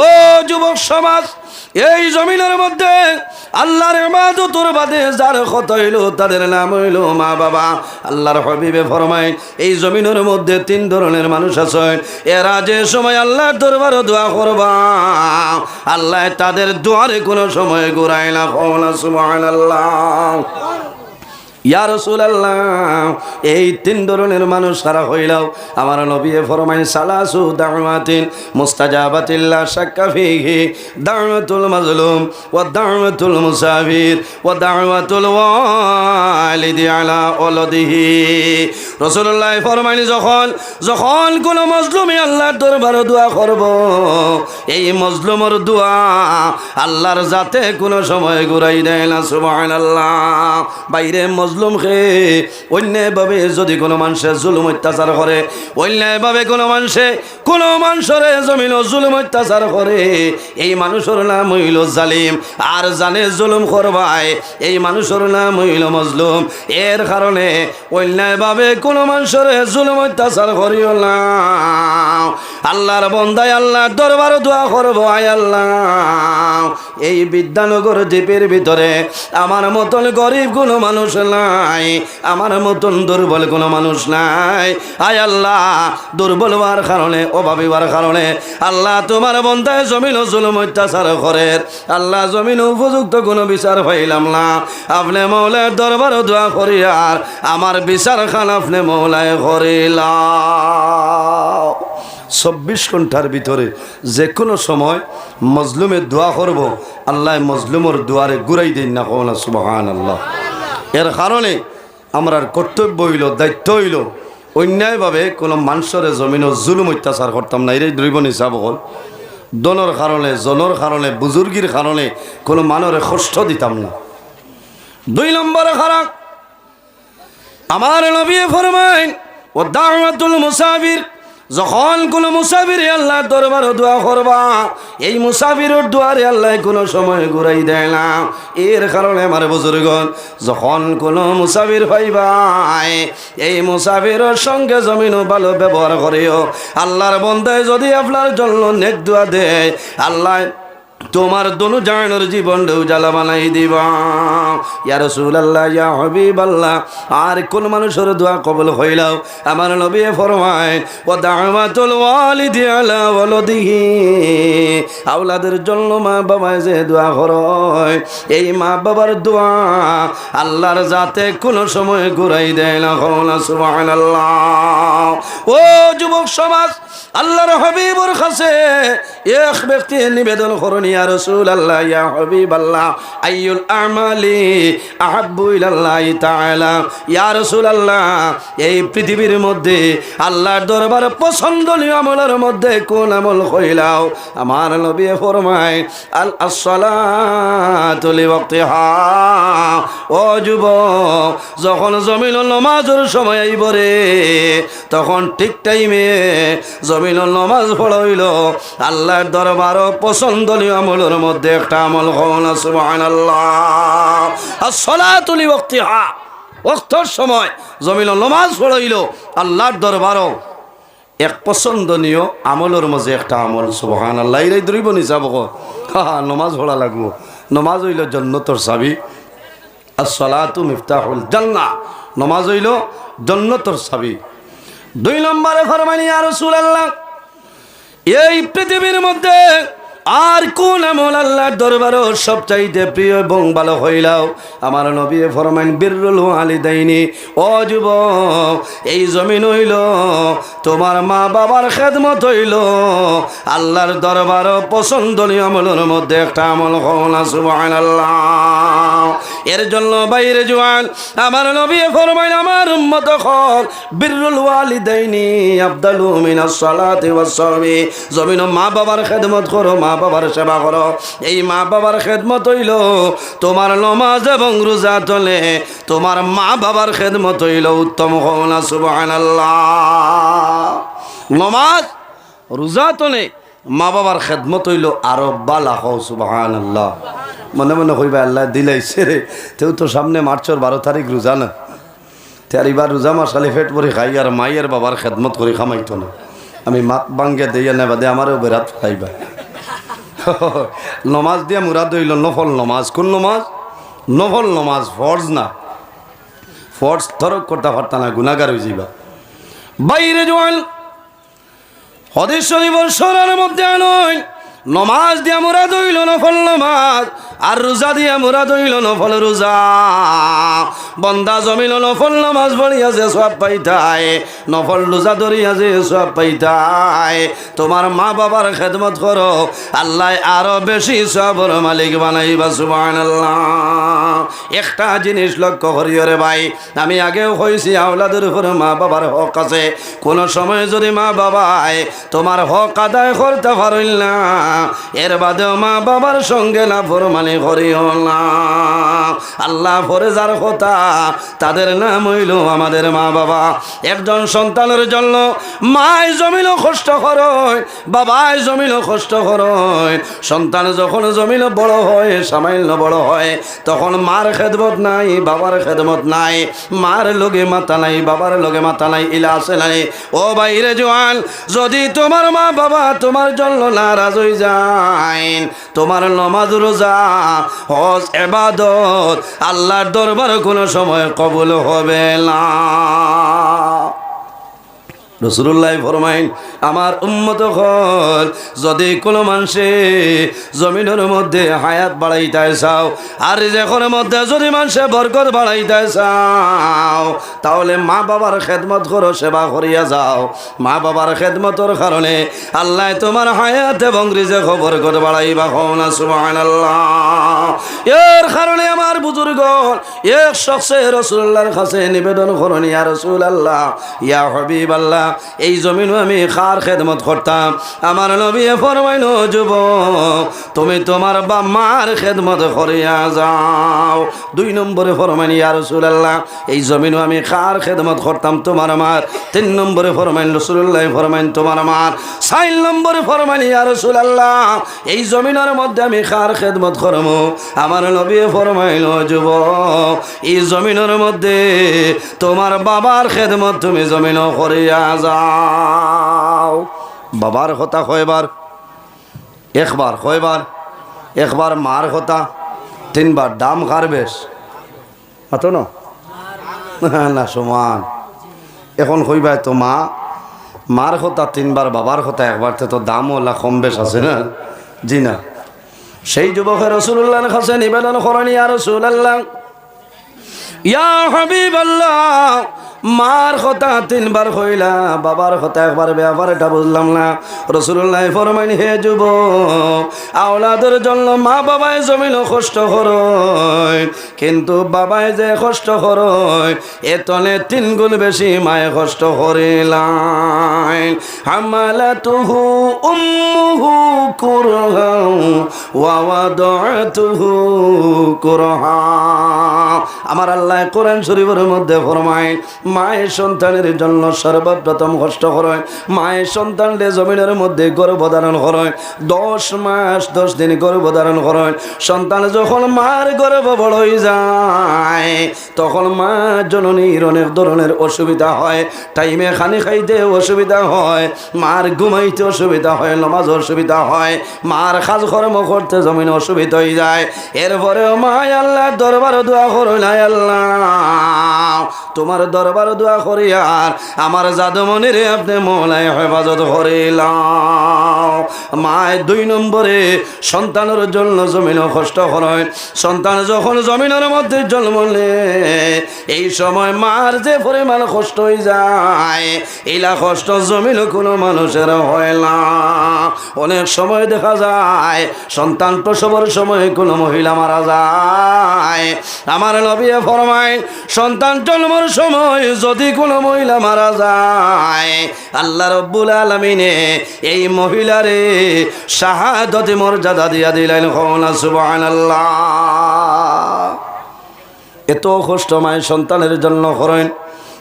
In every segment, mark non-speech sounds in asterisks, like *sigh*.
ও যুবক সমাজ, এই জমিনের মধ্যে আল্লাহর ইবাদতর বাদে যার কত হইল তাদের নাম হইল মা বাবা। আল্লাহর হবিবে ফরমায়, এই জমিনের মধ্যে তিন ধরনের মানুষ আছে। এরা যে সময় আল্লাহর দরবারে দোয়া করবা, আল্লাহ তাদের দোয়ারে কোনো সময় ঘুরায় না সুবহানাল্লাহ। ইয়া রসুলাল্লাহ, এই তিন ধরনের মানুষ সারা হইলাও। আমার নবী ফরমাই সালাসু দাওয়াতিন মুস্তাজাবাতিল্লা শাক্কা ফিহি, দাওয়াতুল মাজলুম ওয়া দাওয়াতুল মুসাফির ওয়া দাওয়াতুল ওয়ালিদি আলা ওয়ালাদিহি রাসূলুল্লাহ ফরমাইনি যখন যখন কোন মজলুমে আল্লাহর দরবারে দোয়া করব, এই মজলুমের দোয়া আল্লাহর যাতে কোনো সময় ঘুরাই দেয় না, সুবহানাল্লাহ। বাইরে মজলুম খে অন্যায়ভাবে যদি কোনো মানুষের জুলুম অত্যাচার করে অন্যায়ভাবে কোনো মানুষে কোনো মানুষের জমিন জুলুম অত্যাচার করে, এই মানুষের নাম হইল জালিম। আর জানে জুলুম করবাই এই মানুষের নাম হইল মজলুম। এর কারণে অন্যায়ভাবে কোনো মানুষের জুলুম অত্যাচার করিও না। আল্লাহর বন্দায় আল্লাহর দরবার দোয়া করব, আয় আল্লাহ। এই বিদ্যানগর দ্বীপের ভিতরে আমার মতন গরিব কোনো মানুষ নাই। আমার মতন দুর্বল কোনো মানুষ নাই। আয় আল্লাহ, দুর্বল হওয়ার কারণে, অভাবী হওয়ার কারণে আল্লাহ তোমার বন্ধায় জমিন জুলুম অত্যাচার করে। আল্লাহ জমিন উপযুক্ত কোনো বিচার পাইলাম না। আপনি মৌলার দরবার দোয়া করি আর আমার বিচার খান আপনি মৌলায় করিলা চব্বিশ ঘণ্টার ভিতরে যে কোনো সময় মজলুমের দোয়া করব। আল্লাহ মজলুমের দুয়ারে ঘুরাই দিন না কমলা সুবহান আল্লাহ এর কারণে আমরা কর্তব্য হইল, দায়িত্ব হইল, অন্যায়ভাবে কোনো মানুষের জমিনও জুলুম অত্যাচার করতাম না। এটাই দ্রৈবন হিসাব হল দনের কারণে, জনের কারণে, বুজুর্গির কারণে কোনো মানরে কষ্ট দিতাম না। দুই নম্বরে খারাপ, আমার নবী ফরমাইন, ও দাওয়াতুল মুসাফির যখন কোনো মুসাফির আল্লাহ দরবার দোয়া করবা, এই মুসাফির দোয়ারে আল্লাহ কোনো সময় ঘুরাই দেয় না। এর কারণে আমার বুজুর্গন যখন কোনো মুসাফির হইবাই এই মুসাফির সঙ্গে জমিনও ভালো ব্যবহার করিও। আল্লাহর বন্ধায় যদি আপনার জন্য নেক দোয়া দেয়, আল্লাহ তোমার দনু জানের জীবন জ্বালা বানাই দিবা। ইয়া রাসূলুল্লাহ, ইয়া হাবিবাল্লাহ, আর কোন মানুষের দোয়া কবুল হইলাও? আমার নবী ফরমায় ও দাওয়াতুল ওয়ালিদি আলা ওয়ালাদিহি আওলাদের জন্য মা বাবা যে দোয়া করয়, এই মা বাবার দোয়া আল্লাহর যাতে কোন সময় ঘুরাই দেয় না। কওনা সুবহানাল্লাহ। ও যুবক সমাজ আল্লাহর হাবিবর কাছে এক ব্যক্তি নিবেদন করুন, ইয়া রাসূলুল্লাহ, ইয়া হাবিবাল্লাহ, আইয়ুল আমালি আহাব্বু ইলাল্লাহি তাআলা। ইয়া রাসূলুল্লাহ, এই পৃথিবীর মধ্যে আল্লাহর দরবারে পছন্দনীয় আমলের মধ্যে কোন আমল কইলাও আমার নবী ফরমায়, আল আসসালাতু লিওয়াক্তিহা। ও যুবক, যখন জমিন নমাজের সময় আইব রে তখন ঠিক টাইমে জমিন নমাজ পড়াইল। আল্লাহর দরবার পছন্দনীয় আমলের মধ্যে একটা আমল হন সুবহানাল্লাহ। আসসালাতুলি ওয়াক্তিহা ওয়াক্তর সময় জমিন নমাজ পড়াইল, আল্লাহর দরবারও এক পছন্দনীয় আমলের মাঝে একটা আমল সুবহান আল্লাহ এই দ্রৈব নিচাব হা নমাজ পড়া লাগবো। নমাজ হইল জন্নতর চাবি। আর সলাতু মিফতাহুল জান্না নমাজ হইল জন্নতর চাবি। দুই নম্বরে ফরমানি আর আল্লাহ এই পৃথিবীর মধ্যে আর কোন আমল আল্লাহর দরবারও সবচাইতে প্রিয় এবং ভালো হইলাও? আমার নবী ফরমাইন, বীরুল আলী দেয়নি ও যুব এই জমিন হইল তোমার মা বাবার খেদমত হইল। আল্লাহর দরবারও পছন্দনীয় আমলের মধ্যে একটা আমল সুবাহ আল্লাহ এর জন্য বাইরে জোয়ান, আমার নবী ফরমাইন, আমার উম্মত হক বীরুল ওয়ালি দেয়নি আব্দালু মিনাস সালাতি জমিন মা বাবার খেদমত করো মা বাবার সেবা করো। এই মা বাবার খেদমত হইল তোমার নমাজ এবং রোজা তলে তোমার মা বাবার খেদমত হইল উত্তম হওনা সুবহানাল্লাহ। নমাজ, রোজা তলে মা বাবার খেদমত হইল আরও বালা হও সুবাহান আল্লাহ মনে মনে হইবা আল্লাহ দিলাইছে রে, তেও তো সামনে মার্চর বারো তারিখ রোজা না। তার এবার রোজা মাসালি ফেট পরে খাই, আর মাইয়ের বাবার খেদমত করে খামাইতো না। আমি মাত বাঙ্গে দিয়ে নেবা দে, আমারও বেরাত খাইবা। নমাজ দিয়ে মুরাদ হইল নফল নমাজ। কোন নমাজ? নফল নমাজ, ফর্জ না। ফর্জ তরক করতে পারতা না গুণাগার হয়ে যাইবা। বাইরে জল হদেশ্বরী সরার মধ্যে নয় নমাজ দিয়া মুরাদ হইল নফল নমাজ। আর রোজা দিয়া মুরাদ হইল নফল রোজা। বন্দা জমিল নফল নমাজ পড়িয়া যে সব পাইতায়, নফল রোজা ধরিয়া যে সব পাইতায়। তোমার মা বাবার খেদমত করো, আল্লাহ আরও বেশি সবর মালিক বানাই বানাইবা, সুবহানাল্লাহ। একটা জিনিস লক্ষ্য করিও রে ভাই, আমি আগেও হয়েছি আওলাদের উপরে মা বাবার হক আছে। কোন সময় যদি মা বাবায় তোমার হক আদায় করতে পারল না, এর বাদেও মা বাবার সঙ্গে না ফরমানি করিও আল্লাহ ফরে যার কথা, তাদের নাম হইল আমাদের মা বাবা একজন সন্তানের জন্য মায় জমিল কষ্ট করয় বাবায় জমিল কষ্ট করয়। সন্তান যখন জমিল বড় হয়, সামান্য বড় হয়, তখন মার খেদমত নাই, বাবার খেদমত নাই। মার লগে মাথা নাই, বাবার লগে মাথা নাই ইলা আছে নাই। ও বাইরে জোয়ান, যদি তোমার মা বাবা তোমার জন্য নারাজ হয়ে যায়, তোমার নমাজ রোজা হজ এবাদত আল্লাহর দরবার কোনো সময় কবুল হবে না। রসুল্লাহ ফরমাইন, আমার উম্মত হল, যদি কোনো মানুষে জমিনের মধ্যে হায়াত বাড়াইতে চাও, আর রেজেকের মধ্যে যদি মানুষে বরকত বাড়াইতে চাও, তাহলে মা বাবার খেদমত করো, সেবা করিয়া যাও। মা বাবার খেদমতর কারণে আল্লাহ তোমার হায়াত এবং রিজেক বরকত বাড়াইবা না, সুবহানাল্লাহ। এর কারণে আমার বুজুর্গ এক শখসে রসুল্লাহর কাছে নিবেদন করুন, ইয়া রসুল আল্লাহ ইয়া হবিব আল্লাহ এই জমিনও আমি খার খেদমত করতাম। আমার নবী ফরমাইল যুব তুমি তোমার বা মার খেদমত করিয়া যাও। দুই নম্বরে ফরমাইন ইয়া রসুল আল্লাহ এই জমিনও আমি খার খেদমত করতাম তোমার মার। তিন নম্বরে ফরমাইন রসুল্লাহ ফরমাইন তোমার মার। চার নম্বরে ফরমাইন ইয়া রসুল আল্লাহ এই জমিনের মধ্যে আমি খার খেদমত করব আমার নবী ফরমাইল যুব এই জমিনের মধ্যে তোমার বাবার খেদমত তুমি জমিন করিয়া যাও। বাবার কথা কয়বার একবার কয়বার একবার মার কথা তিনবার দাম কার বেশ। মাতো না? না সমান। এখন কইবাই তো মা। মার কথা তিনবার, বাবার কথা একবার, তো দাম ওলা কম বেশ আছে না? জি না। সেই যুবকের রসুল্লাহর কাছে নিবেদন করেন, ইয়া রসুল্লাহ ইয়া হাবিব আল্লাহ মার কথা তিনবার হইলা, বাবার কথা একবার ব্যাপার এটা বুঝলাম না। রসুল্লাহ ফরমাইন, হে যুব আওলাদের জন্য মা বাবায় জমিল কষ্ট করয় কিন্তু বাবায় যে কষ্ট করয় এতনে তিন গুণ বেশি মায়ে কষ্ট করিলাম হামালা তুহু উম্মুহু কুরহা ওয়াওয়াদাতুহু কুরহা আমার আল্লাহ কোরআন শরীফের মধ্যে ফরমায় মায়ের সন্তানের জন্য সর্বপ্রথম কষ্ট করে মায়ের সন্তানকে জমিনের মধ্যে গর্ভধারণ করে দশ মাস, দশ দিন গর্ভধারণ করে সন্তান যখন মার গর্ভ বড় হয়ে যায়, তখন মা জননীর অনেক ধরনের অসুবিধা হয়, টাইমে খানি খাইতে অসুবিধা হয়, মার ঘুমাইতে অসুবিধা হয়, নমাজ অসুবিধা হয়, মার কাজ কর্ম করতে জমিন অসুবিধা হয়ে যায়। এরপরেও মা আল্লাহ দরবার দোয়া করো নাই আল্লাহ, তোমার দরবার দোয়া করি আর আমার জাদুমনির আপনি মোলাই হেফাজত করিলাম মায় দুই নম্বরে সন্তানের জন্য জমিন কষ্ট করেন। সন্তান যখন জমিনের মধ্যে জন্ম নেয় এই সময় মার যে পরিমাণ কষ্ট হয়ে যায় এলা কষ্ট জমিন কোনো মানুষের হয় না। অনেক সময় দেখা যায়, সন্তান প্রসবের সময় কোনো মহিলা মারা যায়। আমার নবিয়ে ফরমায়, সন্তান জন্মের সময় যদি কোনো মহিলা মারা যায়, আল্লাহ রব্বুল আলমিনে এই মহিলারে শাহাদতে মর্যাদা দিয়া দিলেন। হৌনা সুবান আল্লাহ এত কষ্ট মায়ের সন্তানের জন্য করেন।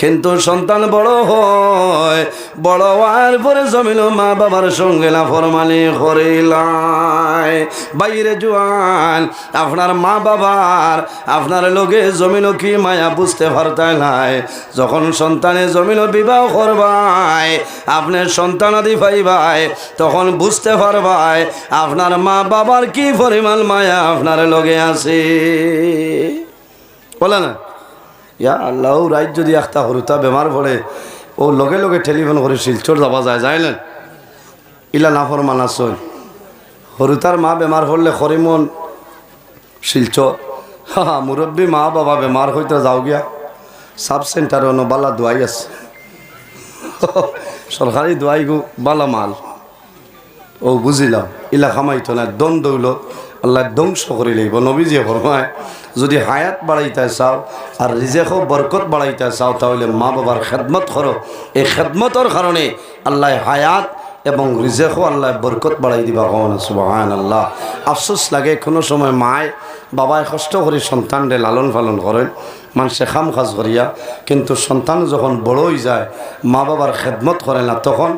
কিন্তু সন্তান বড় হয়, বড় হওয়ার পরে জমিল মা বাবার সঙ্গে না ফরমানি করিলাই বাইরে জোয়ান, আপনার মা বাবার, আপনার লোকে জমিল কি মায়া বুঝতে পারতাই নাই। যখন সন্তানে জমিল বিবাহ করবাই আপনার সন্তান আদি পাইবাই তখন বুঝতে পারবাই আপনার মা বাবার কি পরিমাণ মায়া আপনার লগে আছে। বলে না? ইয়া আল্লাহ, রাইত যদি একটা হরুতা বেমার পড়ে, ও লগে লগে টেলিফোন করে শিলচর যাওয়া যায় যাইলেন ইলা নাফর মানাসই হরুতার মা বেমার হলে খরিমন শিলচর। হা মুরব্বী মা বাবা বেমার হইতে যাও গিয়া। সাব সেন্টারে অন্য বালা দোয়াই আছে। *laughs* সরকারি দোয়াই গো, বালা মাল। ও বুঝিলাম, ইলা খামাইতো না দন দৌল আল্লাহ ধ্বংস করে লইব নবীজিয়ে ফরমায়, যদি হায়াত বাড়াইতে চাও আর রিজেকও বরকত বাড়াইতে চাও, তাহলে মা বাবার খেদমত করো। এই খেদমতর কারণে আল্লাহ হায়াত এবং রিজেকও আল্লাহ বরকত বাড়াই দিবা কন সুবাহান আল্লাহ আফসোস লাগে, কোনো সময় মায় বাবায় কষ্ট করে সন্তানরে লালন পালন করেন, মানুষে খাম খাজ করিয়া, কিন্তু সন্তান যখন বড় হয়ে যায়, মা বাবার খেদমত করে না, তখন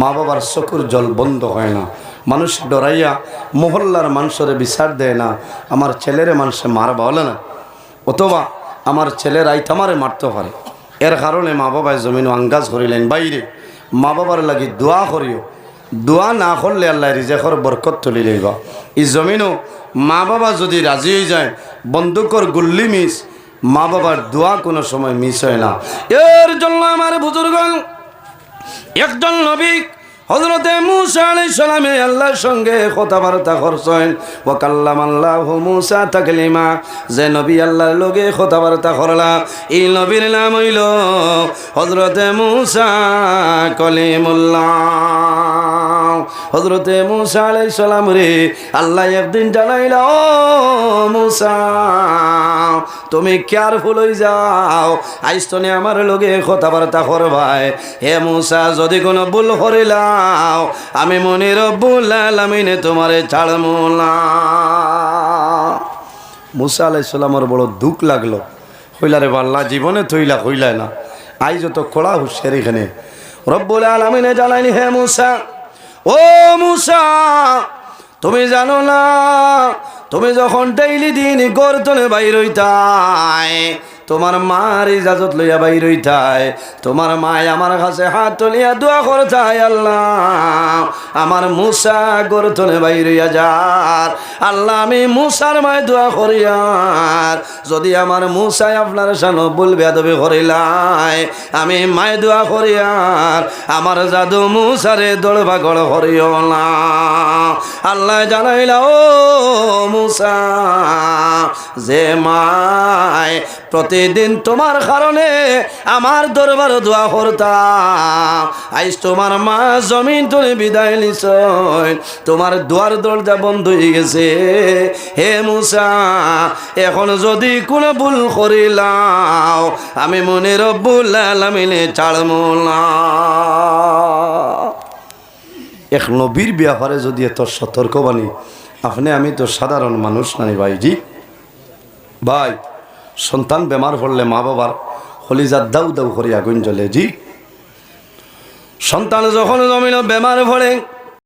মা বাবার চকুর জল বন্ধ হয় না। মানুষ ডরাইয়া মহল্লার মানুষরে বিচার দেয় না, আমার ছেলেরে মানুষে মারবা বলে না। অথবা আমার ছেলের আইতামারে মারতে পারে। এর কারণে মা বাবায় জমিন আঙ্গাজ করিলেন, বাইরে, মা বাবার লাগি দোয়া করিও। দোয়া না করলে আল্লাহ রিজেকর বরকত তুলি লইবা। এই জমিনও মা বাবা যদি রাজি হয়ে যায়, বন্দুকর গুল্লি মিস, মা বাবার দোয়া কোনো সময় মিস হয় না। এর জন্য আমার বুজুর্গ, একজন নবী হজরতে মুসা আলাইহিস সালামে আল্লাহর সঙ্গে কথাবার্তা করছেন। ওয়া কাল্লাম আল্লাহ মুসা তাকলিমা। যে নবী আল্লাহর লগে কথাবার্তা করলা, এই নবীর নাম হইল হজরতে মুসা কলিমুল্লাহ। হজরতে মুসা আলাইহিস সালাম রে, আল্লাহ একদিন জানাইলা, ও মুসা তুমি কেয়ারফুল হয়ে যাও। আইস তনে আমার লগে কথাবার্তা করবাই। হে মুসা, যদি কোনো ভুল করিলাও আমি মনির আলামিনে তোমারে ছাড়মু না। মুসা আলাইসাল্লামর বড় দুঃখ লাগল। হইলারে বাল্লা, জীবনে থইলা হইলায় না। আই যত খোলা হুসের এখানে। রব্বুল আলামিনে জানাইনি, হে মুসা, ও মুসা, তুমি জানো না তুমি যখন ডেইলি দিন গর্তনে বাইর হইতাই তোমার মার ইজাজত লইয়া বাইর হইতাই তোমার মায় আমার কাছে হাত তুলিয়া দোয়া করতাই আল্লাহ। আমার মুসা গর্তনে বাইর হইয়া যার। আল্লাহ, আমি মুসার মায় দোয়া করিয়ার। যদি আমার মুসাই আপনার সানো বলবে আদবে করিলাই আমি মায় দোয়া করিয়ার। আমার জাদু মুসারে দৌড়বা গড় করিও না। আল্লাহ জানাইলা, ও মুসা, যে মায় প্রতিদিন তোমার কারণে আমার দরবার দোয়া করতাম। আইস তোমার মা জমিন তুমি বিদায় নিছ তোমার দুয়ার দরজা বন্ধ হয়ে গেছে। হে মুসা, এখন যদি কোনো ভুল করিলাও, আমি মনে রব্বুল আলামিনে ছাড়মু না। এক নবীর ব্যাপারে যদি এত সতর্কবাণী, আপনি আমি তো সাধারণ মানুষ নানি ভাইজি। ভাই সন্তান বেমার পড়লে মা বাবার হলি যা দাউ দাউ করিয়া গুঞ্জলে জি। সন্তান যখন জমিন বেমার পড়ে